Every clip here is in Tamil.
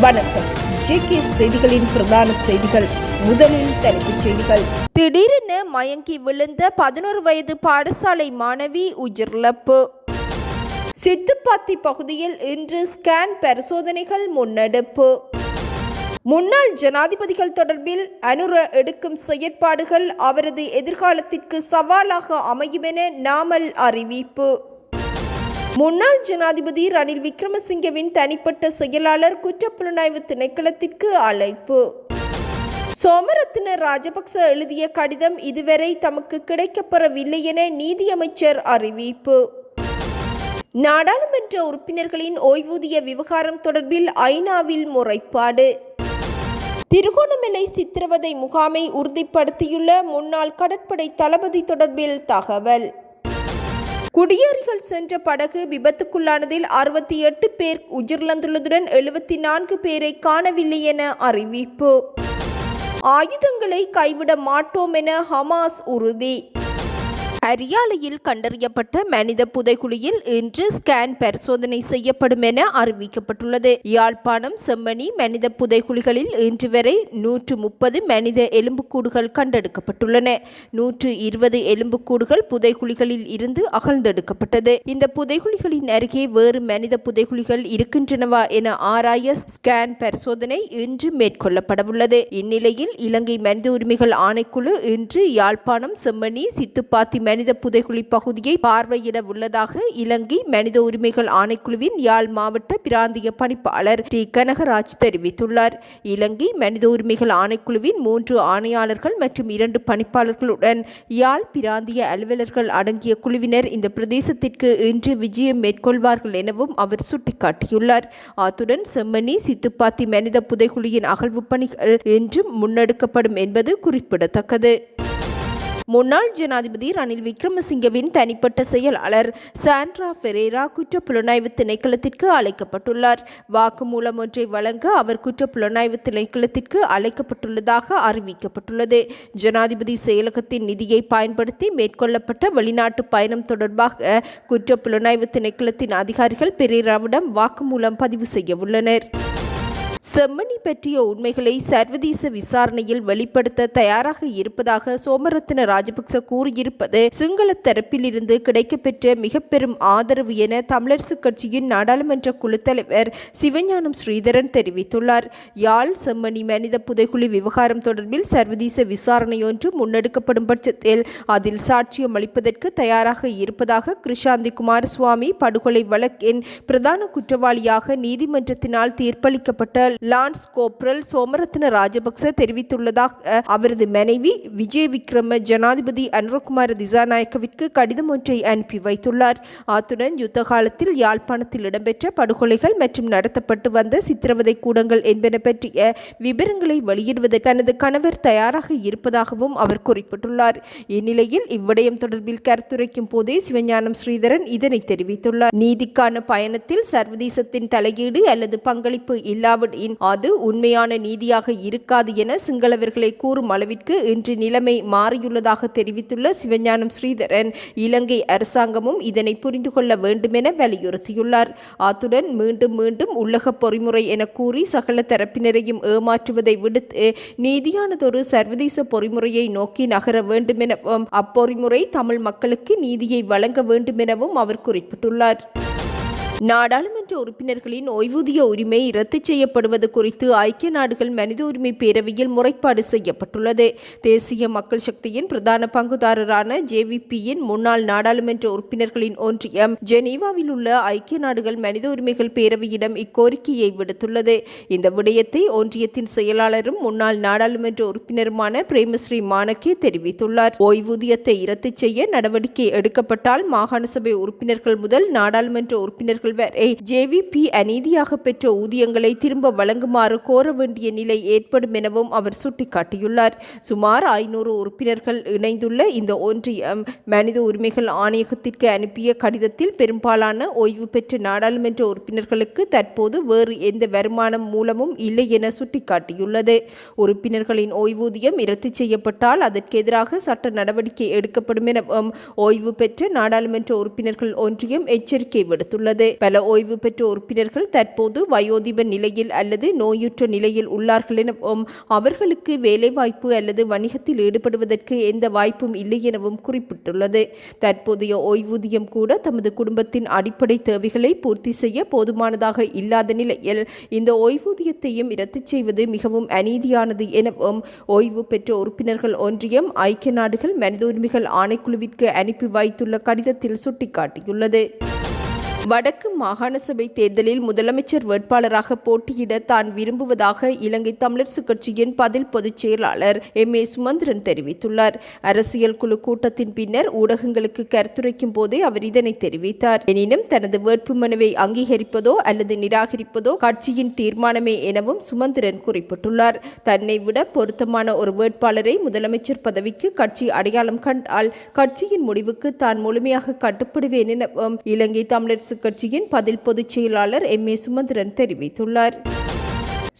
வணக்கம். ஜேகே செய்திகளின் பிரதான செய்திகள். முதலில் தலைப்புச் செய்திகள். திடீரென மயங்கி விழுந்த பதினோரு வயது பாடசாலை மாணவி உயிரிழப்பு. சித்துப்பாத்தி பகுதியில் இன்று ஸ்கேன் பரிசோதனைகள் முன்னெடுப்பு. முன்னாள் ஜனாதிபதிகள் தொடர்பில் அனுர எடுக்கும் செயற்பாடுகள் அவரது எதிர்காலத்திற்கு சவாலாக அமையும் என நாமல் அறிவிப்பு. முன்னாள் ஜனாதிபதி ரணில் விக்ரமசிங்கவின் தனிப்பட்ட செயலாளர் குற்றப்புலனாய்வு திணைக்களத்திற்கு அழைப்பு. சோமரத்ன ராஜபக்ச எழுதிய கடிதம் இதுவரை தமக்கு கிடைக்கப்பெறவில்லை என நீதியமைச்சர் அறிவிப்பு. நாடாளுமன்ற உறுப்பினர்களின் ஓய்வூதிய விவகாரம் தொடர்பில் ஐநாவில் முறைப்பாடு. திருகோணமலை சித்திரவதை முகாமை உறுதிப்படுத்தியுள்ள முன்னாள் கடற்படை தளபதி தொடர்பில் தகவல். குடியேறிகள் சென்ற படகு விபத்துக்குள்ளானதில் அறுபத்தி எட்டு பேர் உயிரிழந்துள்ளதுடன் எழுபத்தி நான்கு பேரை காணவில்லை என அறிவிப்பு. ஆயுதங்களை கைவிட மாட்டோம் என ஹமாஸ் உறுதி. அரியாலையில் கண்டறியப்பட்ட மனித புதைகுழியில் இன்று ஸ்கேன் பரிசோதனை செய்யப்படும் என அறிவிக்கப்பட்டுள்ளது. யாழ்ப்பாணம் செம்மணி மனித புதைகுழிகளில் இன்று வரை நூற்று முப்பது மனித எலும்புக்கூடுகள் கண்டெடுக்கப்பட்டுள்ளன. நூற்று இருபது எலும்புக்கூடுகள் புதைகுழிகளில் இருந்து அகழ்ந்தெடுக்கப்பட்டது. இந்த புதைக்குழிகளின் அருகே வேறு மனித புதைகுழிகள் இருக்கின்றனவா என ஆராய ஸ்கேன் பரிசோதனை இன்று மேற்கொள்ளப்படவுள்ளது. இந்நிலையில் இலங்கை மனித உரிமைகள் ஆணைக்குழு இன்று யாழ்ப்பாணம் செம்மணி சித்துப்பாத்தி மனித புதைகுழி பகுதியை பார்வையிட உள்ளதாக இலங்கை மனித உரிமைகள் ஆணைக்குழுவின் யாழ் மாவட்ட பிராந்திய பணிப்பாளர் டி. கனகராஜ் தெரிவித்துள்ளார். இலங்கை மனித உரிமைகள் ஆணைக்குழுவின் மூன்று ஆணையாளர்கள் மற்றும் இரண்டு பணிப்பாளர்களுடன் யாழ் பிராந்திய அலுவலர்கள் அடங்கிய குழுவினர் இந்த பிரதேசத்திற்கு இன்று விஜயம் மேற்கொள்வார்கள் எனவும் அவர் சுட்டிக்காட்டியுள்ளார். அத்துடன் செம்மணி சித்துப்பாத்தி மனித புதைகுழியின் அகழ்வு பணிகள் இன்றும் முன்னெடுக்கப்படும் என்பது குறிப்பிடத்தக்கது. முன்னாள் ஜனாதிபதி ரணில் விக்ரமசிங்கவின் தனிப்பட்ட செயலாளர் சாண்ட்ரா ஃபெரேரா குற்றப்புலனாய்வு திணைக்களத்திற்கு அழைக்கப்பட்டுள்ளார். வாக்குமூலம் ஒன்றை வழங்க அவர் குற்றப்புலனாய்வு திணைக்களத்திற்கு அழைக்கப்பட்டுள்ளதாக அறிவிக்கப்பட்டுள்ளது. ஜனாதிபதி செயலகத்தின் நிதியை பயன்படுத்தி மேற்கொள்ளப்பட்ட வெளிநாட்டு பயணம் தொடர்பாக குற்றப்புலனாய்வு திணைக்களத்தின் அதிகாரிகள் பெரேராவிடம் வாக்குமூலம் பதிவு செய்ய உள்ளனர். செம்மணி பற்றிய உண்மைகளை சர்வதேச விசாரணையில் வெளிப்படுத்த தயாராக இருப்பதாக சோமரத்ன ராஜபக்ச கூறியிருப்பது சிங்கள தரப்பிலிருந்து கிடைக்கப்பெற்ற மிக பெரும் ஆதரவு என தமிழரசு கட்சியின் நாடாளுமன்ற குழு தலைவர் சிவஞானம் ஸ்ரீதரன் தெரிவித்துள்ளார். யாழ் செம்மணி மனித புதைகுழி விவகாரம் தொடர்பில் சர்வதேச விசாரணையொன்று முன்னெடுக்கப்படும் பட்சத்தில் அதில் சாட்சியம் அளிப்பதற்கு தயாராக இருப்பதாக கிருஷாந்தி குமாரசுவாமி படுகொலை வழக்கின் பிரதான குற்றவாளியாக நீதிமன்றத்தினால் தீர்ப்பளிக்கப்பட்ட லான்ஸ் கோப்ரல் சோமரத்ன ராஜபக்ச தெரிவித்துள்ளதாக அவரது மனைவி விஜய் விக்ரம ஜனாதிபதி அனுரகுமார திசாநாயக்கவிற்கு கடிதம் ஒன்றை அனுப்பி வைத்துள்ளார். அத்துடன் யுத்த காலத்தில் யாழ்ப்பாணத்தில் இடம்பெற்ற படுகொலைகள் மற்றும் நடத்தப்பட்டு வந்த சித்திரவதை கூடங்கள் என்பன பற்றிய விவரங்களை வெளியிடுவதற்கு தனது கணவர் தயாராக இருப்பதாகவும் அவர் குறிப்பிட்டுள்ளார். இந்நிலையில் இவ்விடயம் தொடர்பில் கருத்துரைக்கும் போதே சிவஞானம் ஸ்ரீதரன் இதனை தெரிவித்துள்ளார். நீதிக்கான பயணத்தில் சர்வதேசத்தின் தலையீடு அல்லது பங்களிப்பு இல்லாவிட அது உண்மையான நீதியாக இருக்காது என சிங்களவர்களை கூறும் அளவிற்கு இன்று நிலைமை மாறியுள்ளதாக தெரிவித்துள்ள சிவஞானம் ஸ்ரீதரன் இலங்கை அரசாங்கமும் இதனை புரிந்து கொள்ள வேண்டுமென வலியுறுத்தியுள்ளார். அத்துடன் மீண்டும் மீண்டும் உள்ளக பொறிமுறை என கூறி சகல தரப்பினரையும் ஏமாற்றுவதை விடுத்து நீதியானதொரு சர்வதேச பொறிமுறையை நோக்கி நகர வேண்டுமெனவும் அப்பொறிமுறை தமிழ் மக்களுக்கு நீதியை வழங்க வேண்டுமெனவும் அவர் குறிப்பிட்டுள்ளார். நாடாளுமன்ற உறுப்பினர்களின் ஓய்வூதிய உரிமை ரத்து செய்யப்படுவது குறித்து ஐக்கிய நாடுகள் மனித உரிமை பேரவையில் முறைப்பாடு செய்யப்பட்டுள்ளது. தேசிய மக்கள் சக்தியின் பிரதான பங்குதாரரான ஜேவிபியின் முன்னாள் நாடாளுமன்ற உறுப்பினர்களின் ஒன்றியம் ஜெனீவாவில் உள்ள ஐக்கிய நாடுகள் மனித உரிமைகள் பேரவையிடம் இக்கோரிக்கையை விடுத்துள்ளது. இந்த விடயத்தை ஒன்றியத்தின் செயலாளரும் முன்னாள் நாடாளுமன்ற உறுப்பினருமான பிரேமஸ்ரீ மானக்கே தெரிவித்துள்ளார். ஓய்வூதியத்தை ரத்து செய்ய நடவடிக்கை எடுக்கப்பட்டால் மாகாண சபை உறுப்பினர்கள் முதல் நாடாளுமன்ற உறுப்பினர்கள் வரை ஜேவிபி அநீதியாக பெற்ற ஊதியங்களை திரும்ப வழங்குமாறு கோர வேண்டிய நிலை ஏற்படும் எனவும் அவர் சுட்டிக்காட்டியுள்ளார். சுமார் ஐநூறு உறுப்பினர்கள் இணைந்துள்ள இந்த ஒன்றியம் மனித உரிமைகள் ஆணையகத்திற்கு அனுப்பிய கடிதத்தில் பெரும்பாலான ஓய்வு பெற்ற நாடாளுமன்ற உறுப்பினர்களுக்கு தற்போது வேறு எந்த வருமானம் மூலமும் இல்லை என சுட்டிக்காட்டியுள்ளது. உறுப்பினர்களின் ஓய்வூதியம் இரத்து செய்யப்பட்டால் அதற்கு எதிராக சட்ட நடவடிக்கை எடுக்கப்படும் எனவும் ஓய்வு பெற்ற நாடாளுமன்ற உறுப்பினர்கள் ஒன்றியம் எச்சரிக்கை விடுத்துள்ளது. பல ஓய்வு பெற்ற உறுப்பினர்கள் தற்போது வயோதிப நிலையில் அல்லது நோயுற்ற நிலையில் உள்ளார்கள் எனவும் அவர்களுக்கு வேலைவாய்ப்பு அல்லது வணிகத்தில் ஈடுபடுவதற்கு எந்த வாய்ப்பும் இல்லை எனவும் குறிப்பிட்டுள்ளது. தற்போதைய ஓய்வூதியம் கூட தமது குடும்பத்தின் அடிப்படை தேவைகளை பூர்த்தி செய்ய போதுமானதாக இல்லாத நிலையில் இந்த ஓய்வூதியத்தையும் இரத்து செய்வது மிகவும் அநீதியானது எனவும் ஓய்வு பெற்ற உறுப்பினர்கள் ஒன்றியம் ஐக்கிய நாடுகள் மனித உரிமைகள் ஆணைக்குழுவிற்கு அனுப்பி வைத்துள்ள கடிதத்தில் சுட்டிக்காட்டியுள்ளது. வடக்கு மாகாண சபை தேர்தலில் முதலமைச்சர் வேட்பாளராக போட்டியிட தான் விரும்புவதாக இலங்கை தமிழரசு கட்சியின் பதில் பொதுச் செயலாளர் எம். ஏ. சுமந்திரன் தெரிவித்துள்ளார். அரசியல் குழு கூட்டத்தின் பின்னர் ஊடகங்களுக்கு கருத்துரைக்கும் போதே அவர் இதனை தெரிவித்தார். எனினும் தனது வேட்புமனுவை அங்கீகரிப்பதோ அல்லது நிராகரிப்பதோ கட்சியின் தீர்மானமே எனவும் சுமந்திரன் குறிப்பிட்டுள்ளார். தன்னை விட பொருத்தமான ஒரு வேட்பாளரை முதலமைச்சர் பதவிக்கு கட்சி அடையாளம் கண்டால் கட்சியின் முடிவுக்கு தான் முழுமையாக கட்டுப்படுவேன் எனவும் இலங்கை தமிழரசு கட்சியின் பதில் பொதுச் செயலாளர் எம் ஏ சுமந்திரன் தெரிவித்துள்ளார்.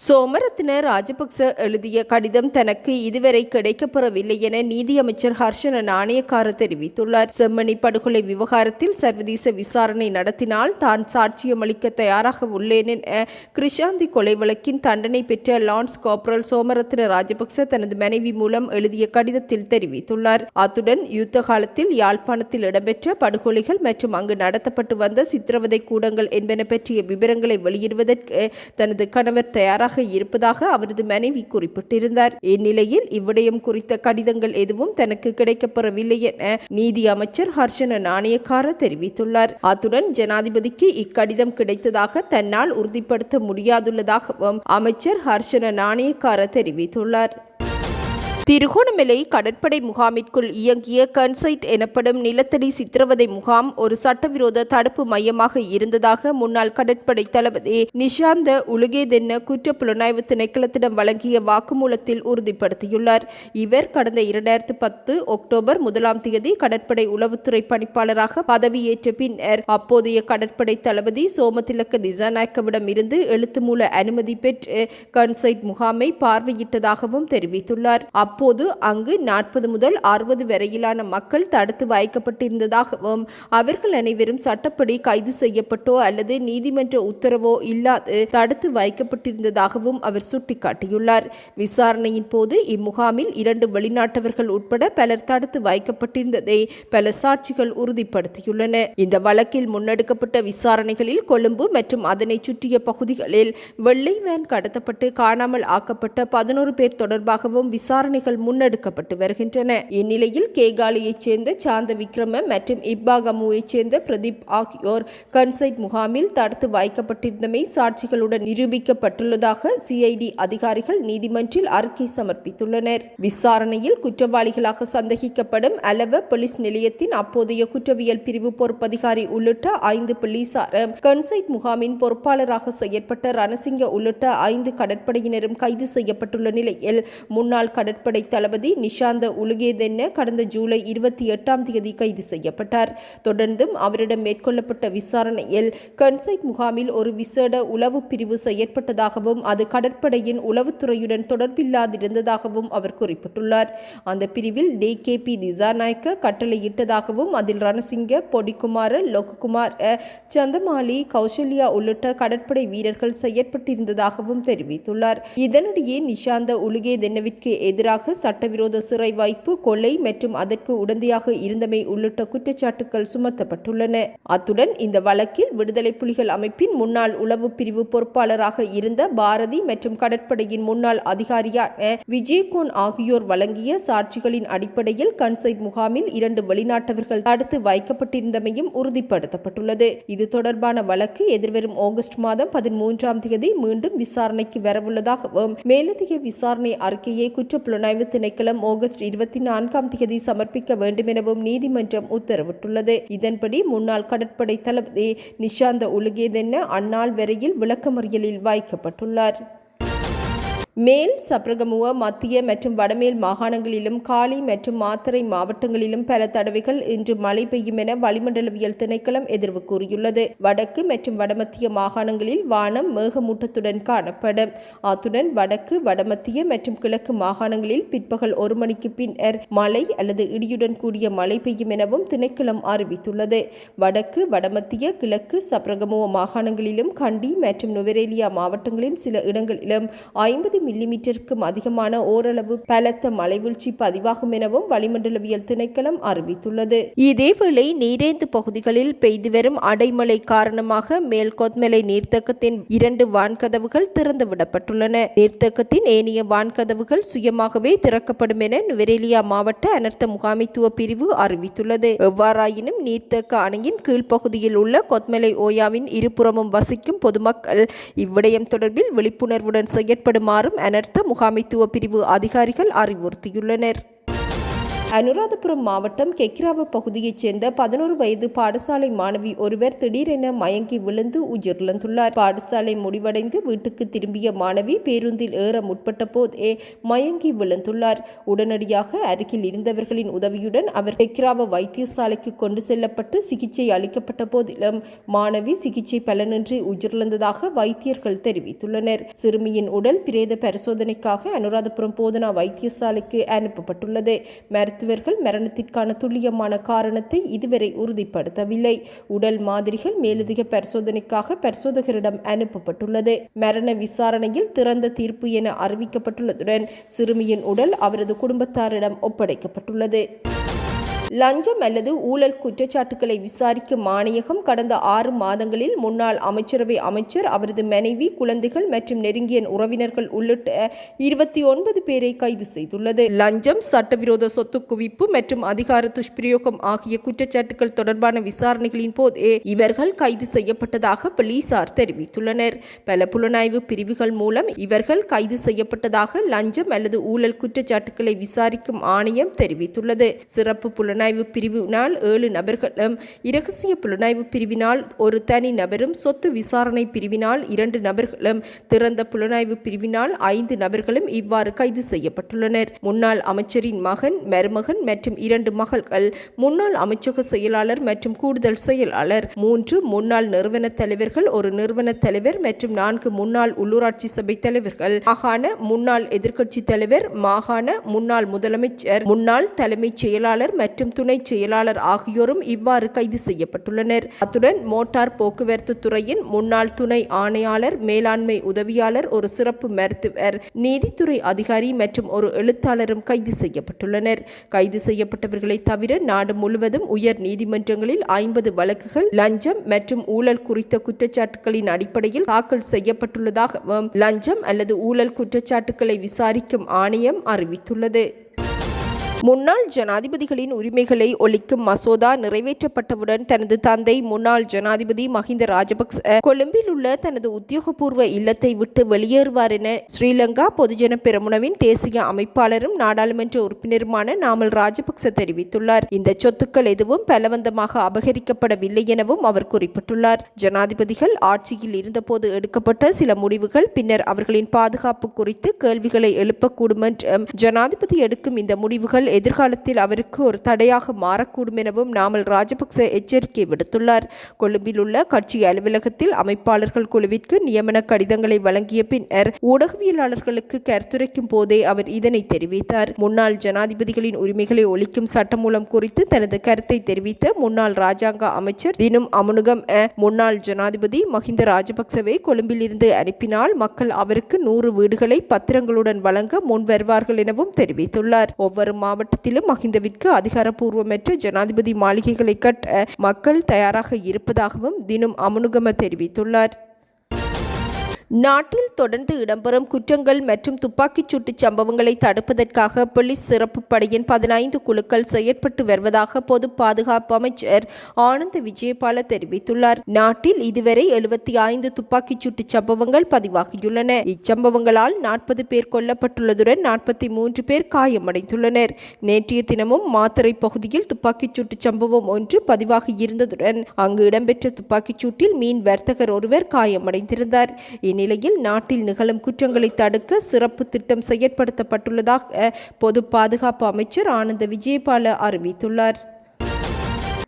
சோமரத்ன ராஜபக்ச எழுதிய கடிதம் தனக்கு இதுவரை கிடைக்கப்பெறவில்லை என நீதியமைச்சர் ஹர்ஷன நாணயக்கார தெரிவித்துள்ளார். செம்மணி படுகொலை விவகாரத்தில் சர்வதேச விசாரணை நடத்தினால் தான் சாட்சியம் அளிக்க தயாராக உள்ளேன் என கிருஷாந்தி கொலை வழக்கின் தண்டனை பெற்ற லான்ஸ் காப்ரல் சோமரத்ன ராஜபக்ச தனது மனைவி மூலம் எழுதிய கடிதத்தில் தெரிவித்துள்ளார். அத்துடன் யுத்த காலத்தில் யாழ்ப்பாணத்தில் இடம்பெற்ற படுகொலைகள் மற்றும் அங்கு நடத்தப்பட்டு வந்த சித்திரவதை கூடங்கள் என்பன பற்றிய விவரங்களை வெளியிடுவதற்கு தனது கணவர் தயாராக தயாராக இருப்பதாக அவரது மனைவி குறிப்பிட்டிருந்தார். இந்நிலையில் இவ்விடயம் குறித்த கடிதங்கள் எதுவும் தனக்கு கிடைக்கப்பெறவில்லை என நீதி அமைச்சர் ஹர்ஷன நாணயக்கார தெரிவித்துள்ளார். அத்துடன் ஜனாதிபதிக்கு இக்கடிதம் கிடைத்ததாக தன்னால் உறுதிப்படுத்த முடியாதுள்ளதாகவும் அமைச்சர் ஹர்ஷன நாணயக்கார தெரிவித்துள்ளார். திருகோணமலை கடற்படை முகாமிற்குள் இயங்கிய கன்சைட் எனப்படும் நிலத்தடி சித்திரவதை முகாம் ஒரு சட்டவிரோத தடுப்பு மையமாக இருந்ததாக முன்னாள் கடற்படை தளபதி நிஷாந்த உலுகேதென்ன குற்ற புலனாய்வு திணைக்களத்திடம் வழங்கிய வாக்குமூலத்தில் உறுதிப்படுத்தியுள்ளார். இவர் கடந்த இரண்டாயிரத்து பத்து அக்டோபர் முதலாம் தேதி கடற்படை உளவுத்துறை பணிப்பாளராக பதவியேற்ற பின்னர் அப்போதைய கடற்படை தளபதி சோமதிலக்க திசாநாயக்கவிடம் இருந்து எழுத்து மூல அனுமதி பெற்று கன்சைட் முகாமை பார்வையிட்டதாகவும் தெரிவித்துள்ளார். அப்போது அங்கு நாற்பது முதல் அறுபது வரையிலான மக்கள் தடுத்து வைக்கப்பட்டிருந்ததாகவும் அவர்கள் அனைவரும் சட்டப்படி கைது செய்யப்பட்டோ அல்லது நீதிமன்ற உத்தரவோ இல்லாது தடுத்து வைக்கப்பட்டிருந்ததாகவும் அவர் சுட்டிக்காட்டியுள்ளார். விசாரணையின் போது இம்முகாமில் இரண்டு வெளிநாட்டவர்கள் உட்பட பலர் தடுத்து வைக்கப்பட்டிருந்ததை பல சாட்சிகள் உறுதிப்படுத்தியுள்ளன. இந்த வழக்கில் முன்னெடுக்கப்பட்ட விசாரணைகளில் கொழும்பு மற்றும் அதனை சுற்றிய பகுதிகளில் வெள்ளை வேன் கடத்தப்பட்டு காணாமல் ஆக்கப்பட்ட பதினோரு பேர் தொடர்பாகவும் விசாரணைகள் முன்னெடுக்கப்பட்டு வருகின்றன. இந்நிலையில் கேகாலியைச் சேர்ந்த சாந்த விக்ரம மற்றும் இப்பாகமுவைச் சேர்ந்த பிரதீப் ஆகியோர் கன்சைட் முகாமில் தடுத்து வைக்கப்பட்டிருந்தமை சாட்சிகளுடன் நிரூபிக்கப்பட்டுள்ளதாக சிஐடி அதிகாரிகள் நீதிமன்றில் அறிக்கை சமர்ப்பித்துள்ளனர். விசாரணையில் குற்றவாளிகளாக சந்தேகிக்கப்படும் அலவ போலீஸ் நிலையத்தின் அப்போதைய குற்றவியல் பிரிவு பொறுப்பதிகாரி உள்ளிட்ட ஐந்து போலீசாரும் கன்சைட் முகாமின் பொறுப்பாளராக செயற்பட்ட ரணசிங்க உள்ளிட்ட ஐந்து கடற்படையினரும் கைது செய்யப்பட்டுள்ள நிலையில் முன்னாள் கடற்படை தளபதி நிஷாந்த உலுகேதென்ன கடந்த ஜூலை இருபத்தி எட்டாம் தேதி கைது செய்யப்பட்டார். தொடர்ந்தும் அவரிடம் மேற்கொள்ளப்பட்ட விசாரணையில் கன்சைட் முகாமில் ஒரு விசேட உளவு பிரிவு செயற்பட்டதாகவும் அது கடற்படையின் உளவுத்துறையுடன் தொடர்பில்லாதிருந்ததாகவும் அவர் குறிப்பிட்டுள்ளார். அந்த பிரிவில் டி கே பி திசாநாயக்க கட்டளையிட்டதாகவும் அதில் ரணசிங்க பொடிக்குமார லோககுமார் சந்தமாலி கௌசல்யா உள்ளிட்ட கடற்படை வீரர்கள் செயற்பட்டிருந்ததாகவும் தெரிவித்துள்ளார். இதனிடையே நிஷாந்த உலுகேதென்னவிற்கு எதிராக சட்டவிரோத சிறை வைப்பு கொலை மற்றும் அதற்கு உடந்தையாக இருந்தமை உள்ளிட்ட குற்றச்சாட்டுகள் சுமத்தப்பட்டுள்ளன. அத்துடன் இந்த வழக்கில் விடுதலை புலிகள் அமைப்பின் முன்னாள் உளவு பிரிவு பொறுப்பாளராக இருந்த பாரதி மற்றும் கடற்படையின் முன்னாள் அதிகாரியான விஜயகோன் ஆகியோர் வழங்கிய சாட்சிகளின் அடிப்படையில் கன்சைட் முகாமில் இரண்டு வெளிநாட்டவர்கள் தடுத்து வைக்கப்பட்டிருந்தமையும் உறுதிப்படுத்தப்பட்டுள்ளது. இது தொடர்பான வழக்கு எதிர்வரும் ஆகஸ்ட் மாதம் பதிமூன்றாம் தேதி மீண்டும் விசாரணைக்கு வரவுள்ளதாகவும் மேலதிக விசாரணை அறிக்கையை குற்ற புலனாய்வு திணைக்களம் ஆகஸ்ட் இருபத்தி நான்காம் தேதி சமர்ப்பிக்க வேண்டும் எனவும் நீதிமன்றம் உத்தரவிட்டுள்ளது. இதன்படி முன்னாள் கடற்படை தளபதி நிஷாந்த உலுகேதென்ன அந்நாள் வரையில் விளக்கமறியலில் வைக்கப்பட்டுள்ளார் மேல் சப்ரகமுவ மத்திய மற்றும் வடமேல் மாகாணங்களிலும் காலி மற்றும் மாத்தறை மாவட்டங்களிலும் பல தடவைகள் இன்று மழை பெய்யும் என வளிமண்டலவியல் திணைக்களம் எதிர்வு கூறியுள்ளது. வடக்கு மற்றும் வடமத்திய மாகாணங்களில் வானம் மேகமூட்டத்துடன் காணப்படும். அத்துடன் வடக்கு வடமத்திய மற்றும் கிழக்கு மாகாணங்களில் பிற்பகல் ஒரு மணிக்கு பின்னர் மழை அல்லது இடியுடன் கூடிய மழை பெய்யும் எனவும் திணைக்களம் அறிவித்துள்ளது. வடக்கு வடமத்திய கிழக்கு சப்ரகமுவ மாகாணங்களிலும் கண்டி மற்றும் நுவரேலியா மாவட்டங்களில் சில இடங்களிலும் ஐம்பது மில்லிமீட்டருக்கும் அதிகமான ஓரளவு பலத்த மலைவீழ்ச்சி பதிவாகும் எனவும் வளிமண்டலவியல் திணைக்களம் அறிவித்துள்ளது. இதேவேளை நீரேந்து பகுதிகளில் பெய்து வரும் அடைமழை காரணமாக மேல் கொத்மலை நீர்த்தக்கத்தின் இரண்டு வான்கதவுகள் திறந்துவிடப்பட்டுள்ளன. நீர்த்தக்கத்தின் ஏனைய வான்கதவுகள் சுயமாகவே திறக்கப்படும் என நுவரேலியா மாவட்ட அனர்த்த முகாமைத்துவ பிரிவு அறிவித்துள்ளது. எவ்வாறாயினும் நீர்த்தக்க அணையின் கீழ்ப்பகுதியில் உள்ள கொத்மலை ஓயாவின் இருபுறமும் வசிக்கும் பொதுமக்கள் இவ்விடயம் தொடர்பில் விழிப்புணர்வுடன் செயற்படுமாறும் அனர்த்த முகாமைத்துவ பிரிவு அதிகாரிகள் அறிவுறுத்தியுள்ளனர். அனுராதபுரம் மாவட்டம் கெக்கிராவ பகுதியைச் சேர்ந்த பதினோரு வயது பாடசாலை மாணவி ஒருவர் திடீரென மயங்கி விழுந்து உயிரிழந்துள்ளார். பாடசாலை முடிவடைந்து வீட்டுக்கு திரும்பிய மாணவி பேருந்தில் ஏற முற்பட்ட போதே மயங்கி விழுந்துள்ளார். உடனடியாக அருகில் இருந்தவர்களின் உதவியுடன் அவர் கெக்கிராவ வைத்தியசாலைக்கு கொண்டு செல்லப்பட்டு சிகிச்சை அளிக்கப்பட்ட போதிலும் மாணவி சிகிச்சை பலனின்றி உயிரிழந்ததாக வைத்தியர்கள் தெரிவித்துள்ளனர். சிறுமியின் உடல் பிரேத பரிசோதனைக்காக அனுராதபுரம் போதனா வைத்தியசாலைக்கு அனுப்பப்பட்டுள்ளது. மருத்துவர்கள் மரணத்திற்கான துல்லியமான காரணத்தை இதுவரை உறுதிப்படுத்தவில்லை. உடல் மாதிரிகள் மேலதிக பரிசோதனைக்காக பரிசோதகரிடம் அனுப்பப்பட்டுள்ளது. மரண விசாரணையில் திறந்த தீர்ப்பு என அறிவிக்கப்பட்டுள்ளதுடன் சிறுமியின் உடல் அவரது குடும்பத்தாரிடம் ஒப்படைக்கப்பட்டுள்ளது. லஞ்சம் அல்லது ஊழல் குற்றச்சாட்டுகளை விசாரிக்கும் ஆணையகம் கடந்த ஆறு மாதங்களில் முன்னாள் அமைச்சரவை அமைச்சர் அவரது மனைவி குழந்தைகள் மற்றும் நெருங்கிய உறவினர்கள் உள்ளிட்ட இருபத்தி ஒன்பது பேரை கைது செய்துள்ளது. லஞ்சம் சட்டவிரோத சொத்து குவிப்பு மற்றும் அதிகார துஷ்பிரயோகம் ஆகிய குற்றச்சாட்டுகள் தொடர்பான விசாரணைகளின் போது இவர்கள் கைது செய்யப்பட்டதாக போலீசார் தெரிவித்துள்ளனர். பல புலனாய்வு பிரிவுகள் மூலம் இவர்கள் கைது செய்யப்பட்டதாக லஞ்சம் அல்லது ஊழல் குற்றச்சாட்டுகளை விசாரிக்கும் ஆணையம் தெரிவித்துள்ளது. சிறப்பு புலன் புலனாய்வு பிரிவினால் ஏழு நபர்களும் இரகசிய புலனாய்வு பிரிவினால் ஒரு தனி நபரும் சொத்து விசாரணை பிரிவினால் இரண்டு நபர்களும் திறந்த புலனாய்வு பிரிவினால் ஐந்து நபர்களும் இவ்வாறு கைது செய்யப்பட்டுள்ளனர். முன்னாள் அமைச்சரின் மகன் மருமகன் மற்றும் இரண்டு மகள்கள் முன்னாள் அமைச்சக செயலாளர் மற்றும் கூடுதல் செயலாளர். மூன்று முன்னாள் நிறுவன தலைவர்கள் ஒரு நிறுவன தலைவர் மற்றும் நான்கு முன்னாள் உள்ளூராட்சி சபை தலைவர்கள். மாகாண முன்னாள் எதிர்க்கட்சி தலைவர் மாகாண முன்னாள் முதலமைச்சர் முன்னாள் தலைமைச் செயலாளர் மற்றும் மற்றும் துணை செயலாளர் ஆகியோரும் இவ்வாறு கைது செய்யப்பட்டுள்ளனர். அத்துடன் மோட்டார் போக்குவரத்து துறையின் முன்னாள் துணை ஆணையாளர் மேலாண்மை உதவியாளர் ஒரு சிறப்பு மருத்துவர் நீதித்துறை அதிகாரி மற்றும் ஒரு எழுத்தாளரும் கைது செய்யப்பட்டுள்ளனர். கைது செய்யப்பட்டவர்களை தவிர நாடு முழுவதும் உயர் நீதிமன்றங்களில் ஐம்பது வழக்குகள் லஞ்சம் மற்றும் ஊழல் குறித்த குற்றச்சாட்டுகளின் அடிப்படையில் தாக்கல் செய்யப்பட்டுள்ளதாகவும் லஞ்சம் அல்லது ஊழல் குற்றச்சாட்டுகளை விசாரிக்கும் ஆணையம் அறிவித்துள்ளது. முன்னாள் ஜனாதிபதிகளின் உரிமைகளை ஒழிக்கும் மசோதா நிறைவேற்றப்பட்டவுடன் தனது தந்தை முன்னாள் ஜனாதிபதி மஹிந்த ராஜபக்ச கொழும்பில் உள்ள தனது உத்தியோகபூர்வ இல்லத்தை விட்டு வெளியேறுவார் என ஸ்ரீலங்கா பொதுஜன பெரமுனவின் தேசிய அமைப்பாளரும் நாடாளுமன்ற உறுப்பினருமான நாமல் ராஜபக்ச தெரிவித்துள்ளார். இந்த சொத்துக்கள் எதுவும் பலவந்தமாக அபகரிக்கப்படவில்லை எனவும் அவர் குறிப்பிட்டுள்ளார். ஜனாதிபதிகள் ஆட்சியில் இருந்தபோது எடுக்கப்பட்ட சில முடிவுகள் பின்னர் அவர்களின் பாதுகாப்பு குறித்து கேள்விகளை எழுப்பக்கூடும் என்றும் ஜனாதிபதி எடுக்கும் இந்த முடிவுகள் எதிர்காலத்தில் அவருக்கு ஒரு தடையாக மாறக்கூடும் எனவும் நாமல் ராஜபக்ச எச்சரிக்கை விடுத்துள்ளார். கொழும்பில் உள்ள கட்சி அலுவலகத்தில் அமைப்பாளர்கள் குழுவிற்கு நியமன கடிதங்களை வழங்கிய பின்னர் ஊடகவியலாளர்களுக்கு கருத்துரைக்கும் போதே அவர் இதனை தெரிவித்தார். முன்னாள் ஜனாதிபதிகளின் உரிமைகளை ஒழிக்கும் சட்டமூலம் குறித்து தனது கருத்தை தெரிவித்த முன்னாள் ராஜாங்க அமைச்சர் தினும் அமுனுகம் முன்னாள் ஜனாதிபதி மஹிந்த ராஜபக்சவை கொழும்பில் இருந்து அனுப்பினால் மக்கள் அவருக்கு நூறு வீடுகளை பத்திரங்களுடன் வழங்க முன் வருவார்கள் எனவும் தெரிவித்துள்ளார். ஒவ்வொரு மாவட்டத்திலும் மஹிந்தவிற்கு அதிகாரப்பூர்வமற்ற ஜனாதிபதி மாளிகைகளை கட்ட மக்கள் தயாராக இருப்பதாகவும் தினம் அமுனுகம தெரிவித்துள்ளார். நாட்டில் தொடர்ந்து இடம்பெறும் குற்றங்கள் மற்றும் துப்பாக்கிச் சூட்டு சம்பவங்களை தடுப்பதற்காக போலீஸ் சிறப்பு படையின் பதினைந்து குழுக்கள் செயற்பட்டு வருவதாக பொது பாதுகாப்பு அமைச்சர் ஆனந்த் விஜயபால தெரிவித்துள்ளார். நாட்டில் இதுவரை எழுபத்தி ஐந்து துப்பாக்கிச் சூட்டு சம்பவங்கள் பதிவாகியுள்ளன. இச்சம்பவங்களால் நாற்பது பேர் கொல்லப்பட்டுள்ளதுடன் நாற்பத்தி மூன்று பேர் காயமடைந்துள்ளனர். நேற்றைய தினமும் மாத்தறை பகுதியில் துப்பாக்கிச் சூட்டு சம்பவம் ஒன்று பதிவாகி இருந்ததுடன் அங்கு இடம்பெற்ற துப்பாக்கிச் சூட்டில் மீன் வர்த்தகர் ஒருவர் காயமடைந்திருந்தார். இந்நிலையில் நாட்டில் நிகழும் குற்றங்களை தடுக்க சிறப்பு திட்டம் செயற்படுத்தப்பட்டுள்ளதாக பொது பாதுகாப்பு அமைச்சர் ஆனந்த விஜயபால அறிவித்துள்ளார்.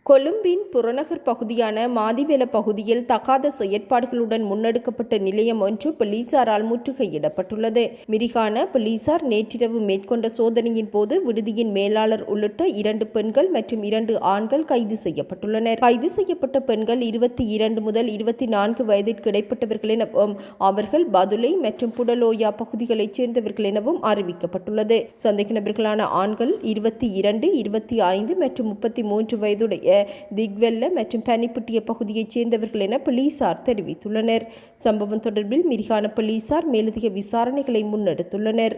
கொழும்பின் புறநகர் பகுதியான மாதிவெல பகுதியில் தகாத செயற்பாடுகளுடன் முன்னெடுக்கப்பட்ட நிலையம் ஒன்று போலீசாரால் முற்றுகையிடப்பட்டுள்ளது. மிரிகான போலீசார் நேற்றிரவு மேற்கொண்ட சோதனையின் போது விடுதியின் மேலாளர் உள்ளிட்ட இரண்டு பெண்கள் மற்றும் இரண்டு ஆண்கள் கைது செய்யப்பட்டுள்ளனர். கைது செய்யப்பட்ட பெண்கள் இருபத்தி இரண்டு முதல் இருபத்தி நான்கு வயதிற்கு இடைப்பட்டவர்கள் எனவும் அவர்கள் பதுலை மற்றும் புடலோயா பகுதிகளைச் சேர்ந்தவர்கள் எனவும் அறிவிக்கப்பட்டுள்ளது. சந்தேக நபர்களான ஆண்கள் இருபத்தி இரண்டு இருபத்தி ஐந்து மற்றும் முப்பத்தி மூன்று வயதுடைய திக்வெல்ல மற்றும் பனிப்புட்டிய பகுதியைச் சேர்ந்தவர்கள் என போலீசார் தெரிவித்துள்ளனர். சம்பவம் தொடர்பில் மிரிகான போலீசார் மேலதிக விசாரணைகளை முன்னெடுத்துள்ளனர்.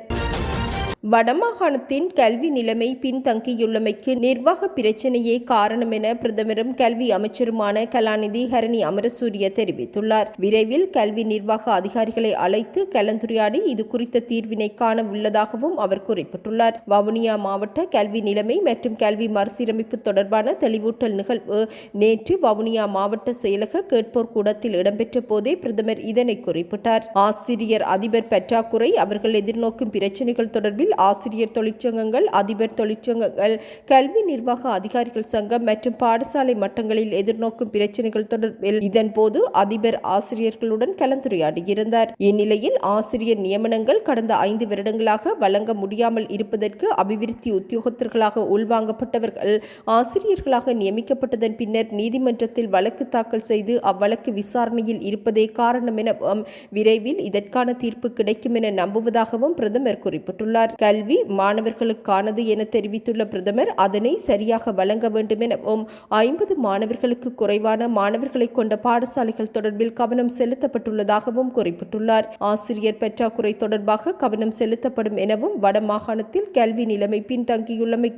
வடமாகாணத்தின் கல்வி நிலைமை பின்தங்கியுள்ளமைக்கு நிர்வாக பிரச்சினையே காரணம் என பிரதமரும் கல்வி அமைச்சருமான கலாநிதி ஹரணி அமரசூரிய தெரிவித்துள்ளார். விரைவில் கல்வி நிர்வாக அதிகாரிகளை அழைத்து கலந்துரையாடி இது குறித்த தீர்வினை காண உள்ளதாகவும் அவர் குறிப்பிட்டுள்ளார். வவுனியா மாவட்ட கல்வி நிலைமை மற்றும் கல்வி மறுசீரமைப்பு தொடர்பான தெளிவூட்டல் நிகழ்வு நேற்று வவுனியா மாவட்ட செயலக கேட்போர் கூடத்தில் இடம்பெற்ற போதே பிரதமர் இதனை குறிப்பிட்டார். ஆசிரியர் அதிபர் பற்றாக்குறை அவர்கள் எதிர்நோக்கும் பிரச்சினைகள் தொடர்பில் ஆசிரியர் தொழிற்சங்கங்கள் அதிபர் தொழிற்சங்கங்கள் கல்வி நிர்வாக அதிகாரிகள் சங்கம் மற்றும் பாடசாலை மட்டங்களில் எதிர்நோக்கும் பிரச்சனைகள் தொடர்பில் இதன்போது அதிபர் ஆசிரியர்களுடன் கலந்துரையாடியிருந்தார். இந்நிலையில் ஆசிரியர் நியமனங்கள் கடந்த ஐந்து வருடங்களாக வழங்க முடியாமல் இருப்பதற்கு அபிவிருத்தி உத்தியோகத்தர்களாக உள்வாங்கப்பட்டவர்கள் ஆசிரியர்களாக நியமிக்கப்பட்டதன் பின்னர் நீதிமன்றத்தில் வழக்கு தாக்கல் செய்து அவ்வழக்கு விசாரணையில் இருப்பதே காரணம் எனவும் விரைவில் இதற்கான தீர்ப்பு கிடைக்கும் என நம்புவதாகவும் பிரதமர் குறிப்பிட்டுள்ளார். கல்வி மாணவர்களுக்கானது என தெரிவித்துள்ள பிரதமர் அதனை சரியாக வழங்க வேண்டும் எனவும் ஐம்பது மாணவர்களுக்கு குறைவான மாணவர்களை கொண்ட பாடசாலைகள் தொடர்பில் கவனம் செலுத்தப்பட்டுள்ளதாகவும் குறிப்பிட்டுள்ளார். ஆசிரியர் பற்றாக்குறை தொடர்பாக கவனம் செலுத்தப்படும் எனவும் வடமாகாணத்தில் கல்வி நிலைமை பின்தங்கியுள்ளமை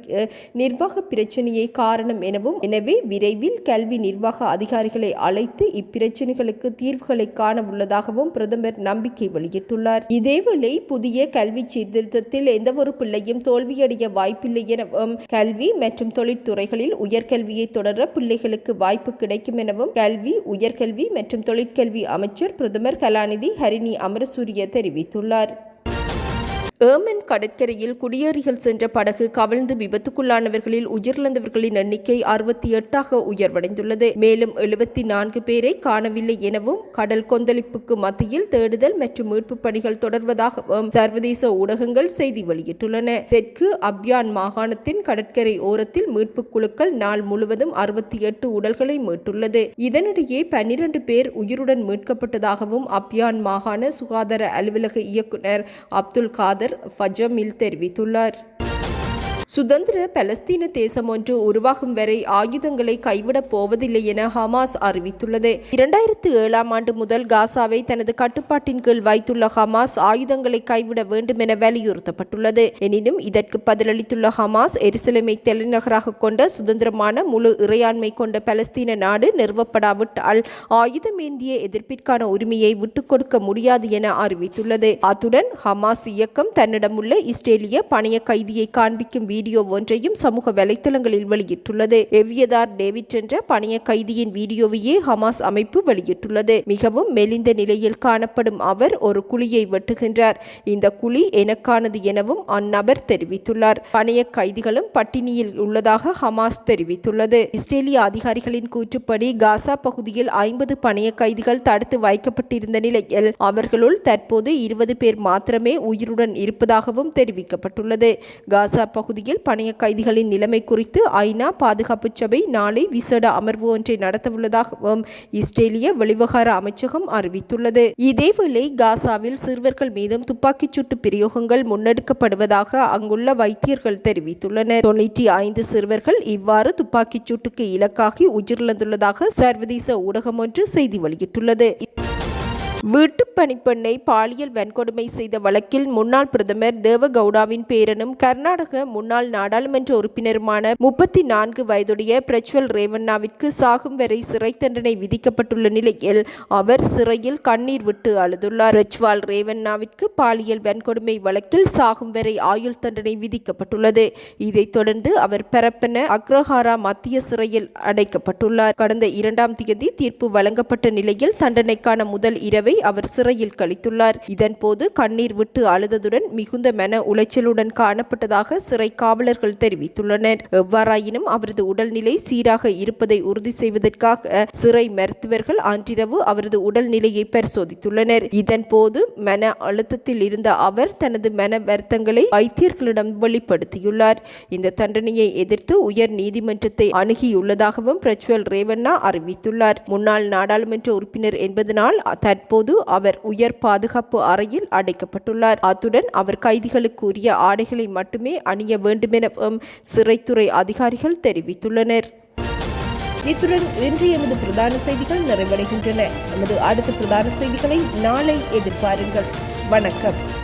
நிர்வாக பிரச்சினையை காரணம் எனவும் எனவே விரைவில் கல்வி நிர்வாக அதிகாரிகளை அழைத்து இப்பிரச்சனைகளுக்கு தீர்வுகளை காண உள்ளதாகவும் பிரதமர் நம்பிக்கை வெளியிட்டுள்ளார். இதேவேளை புதிய கல்வி சீர்திருத்தத்தில் எந்த ஒரு பிள்ளையும் தோல்வியடைய வாய்ப்பில்லை எனவும் கல்வி மற்றும் தொழிற்துறைகளில் உயர்கல்வியை தொடர பிள்ளைகளுக்கு வாய்ப்பு கிடைக்கும் எனவும் கல்வி உயர்கல்வி மற்றும் தொழிற்கல்வி அமைச்சர் பிரதமர் கலாநிதி ஹரிணி அமரசூரிய தெரிவித்துள்ளார். ஏமன் கடற்கரையில் குடியேறிகள் சென்ற படகு கவிழ்ந்து விபத்துக்குள்ளானவர்களில் உயிரிழந்தவர்களின் எண்ணிக்கை அறுபத்தி எட்டாக உயர்வடைந்துள்ளது. மேலும் எழுபத்தி நான்கு பேரை காணவில்லை எனவும் கடல் கொந்தளிப்புக்கு மத்தியில் தேடுதல் மற்றும் மீட்பு பணிகள் தொடர்வதாகவும் சர்வதேச ஊடகங்கள் செய்தி வெளியிட்டுள்ளன. தெற்கு அப்யான் மாகாணத்தின் கடற்கரை ஓரத்தில் மீட்புக் குழுக்கள் நாள் முழுவதும் அறுபத்தி எட்டு உடல்களை மீட்டுள்ளது. இதனிடையே பன்னிரண்டு பேர் உயிருடன் மீட்கப்பட்டதாகவும் அப்யான் மாகாண சுகாதார அலுவலக இயக்குனர் அப்துல் காதர் ஃபஜமில் தெரிவித்துள்ளார். சுதந்திர பலஸ்தீன தேசம் ஒன்று உருவாகும் வரை ஆயுதங்களை கைவிடப் போவதில்லை என ஹமாஸ் அறிவித்துள்ளது. இரண்டாயிரத்து ஏழாம் ஆண்டு முதல் காசாவை தனது கட்டுப்பாட்டின் கீழ் வைத்துள்ள ஹமாஸ் ஆயுதங்களை கைவிட வேண்டும் என வலியுறுத்தப்பட்டுள்ளது. எனினும் இதற்கு பதிலளித்துள்ள ஹமாஸ் எருசலேமை தலைநகராக கொண்ட சுதந்திரமான முழு இறையாண்மை கொண்ட பலஸ்தீன நாடு நிறுவப்படாவிட்டால் ஆயுதமேந்திய எதிர்ப்பிற்கான உரிமையை விட்டுக் கொடுக்க முடியாது என அறிவித்துள்ளது. அத்துடன் ஹமாஸ் இயக்கம் தன்னிடமுள்ள இஸ்ரேலிய பணைய கைதியை காண்பிக்கும் வீடியோ ஒன்றையும் சமூக வலைத்தளங்களில் வெளியிட்டுள்ளது. எவ்வியதார் டேவிட் என்ற பணைய கைதியின் வீடியோவையே ஹமாஸ் அமைப்பு வெளியிட்டுள்ளது. மிகவும் மெலிந்த நிலையில் காணப்படும் அவர் ஒரு குழியை வெட்டுகின்றார். இந்த குழி எனக்கானது எனவும் அந்நபர் தெரிவித்துள்ளார். பணைய கைதிகளும் பட்டினியில் உள்ளதாக ஹமாஸ் தெரிவித்துள்ளது. இஸ்ரேலிய அதிகாரிகளின் கூற்றுப்படி காசா பகுதியில் ஐம்பது பணைய கைதிகள் தடுத்து வைக்கப்பட்டிருந்த நிலையில் அவர்களுள் தற்போது இருபது பேர் மாத்திரமே உயிருடன் இருப்பதாகவும் தெரிவிக்கப்பட்டுள்ளது. காசா பகுதியில் பணைய கைதிகளின் நிலைமை குறித்து ஐநா பாதுகாப்பு சபை நாளை விசேட அமர்வு ஒன்றை நடத்தவுள்ளதாகவும் இஸ்ரேலிய வெளிவகார அமைச்சகம் அறிவித்துள்ளது. இதேவேளை காசாவில் சிறுவர்கள் மீதும் துப்பாக்கிச் சூட்டு பிரயோகங்கள் முன்னெடுக்கப்படுவதாக அங்குள்ள வைத்தியர்கள் தெரிவித்துள்ளனர். தொன்னூற்றி ஐந்து சிறுவர்கள் இவ்வாறு துப்பாக்கிச் சூட்டுக்கு இலக்காகி உயிரிழந்துள்ளதாக சர்வதேச ஊடகம் ஒன்று செய்தி வெளியிட்டுள்ளது. வீட்டுப் பணிப்பெண்ணை பாலியல் வன்கொடுமை செய்த வழக்கில் முன்னாள் பிரதமர் தேவகவுடாவின் பேரனும் கர்நாடக முன்னாள் நாடாளுமன்ற உறுப்பினருமான முப்பத்தி நான்கு வயதுடைய பிரஜ்வல் ரேவண்ணாவிற்கு சாகும் வரை சிறை தண்டனை விதிக்கப்பட்டுள்ள நிலையில் அவர் சிறையில் கண்ணீர் விட்டு அழுதுள்ளார். பிரஜ்வால் ரேவண்ணாவிற்கு பாலியல் வன்கொடுமை வழக்கில் சாகும் வரை ஆயுள் தண்டனை விதிக்கப்பட்டுள்ளது. இதைத் தொடர்ந்து அவர் பரப்பன அக்ரஹாரா மத்திய சிறையில் அடைக்கப்பட்டுள்ளார். கடந்த இரண்டாம் தேதி தீர்ப்பு வழங்கப்பட்ட நிலையில் தண்டனைக்கான முதல் இரவை அவர் சிறையில் கழித்துள்ளார். இதன்போது கண்ணீர் விட்டு அழுததுடன் மிகுந்த மன உளைச்சலுடன் காணப்பட்டதாக சிறை காவலர்கள் தெரிவித்துள்ளனர். எவ்வாறாயினும் அவரது உடல்நிலை சீராக இருப்பதை உறுதி செய்வதற்காக சிறை மருத்துவர்கள் அன்றிரவு அவரது உடல்நிலையை பரிசோதித்துள்ளனர். இதன்போது மன அழுத்தத்தில் இருந்த அவர் தனது மன வருத்தங்களை வைத்தியர்களிடம் வெளிப்படுத்தியுள்ளார். இந்த தண்டனையை எதிர்த்து உயர் நீதிமன்றத்தை அணுகியுள்ளதாகவும் பிரஜ்வல் ரேவண்ணா அறிவித்துள்ளார். முன்னாள் நாடாளுமன்ற உறுப்பினர் என்பதனால் தற்போது அவர் உயர் பாதுகாப்பு அறையில் அடைக்கப்பட்டுள்ளார். அத்துடன் அவர் கைதிகளுக்கு உரிய ஆடைகளை மட்டுமே அணிய வேண்டுமெனவும் சிறைத்துறை அதிகாரிகள் தெரிவித்துள்ளனர். இத்துடன் இன்று எமது பிரதான செய்திகள் நிறைவடைகின்றன. எமது அடுத்த பிரதான செய்திகளை நாளை எதிர்பாருங்கள். வணக்கம்.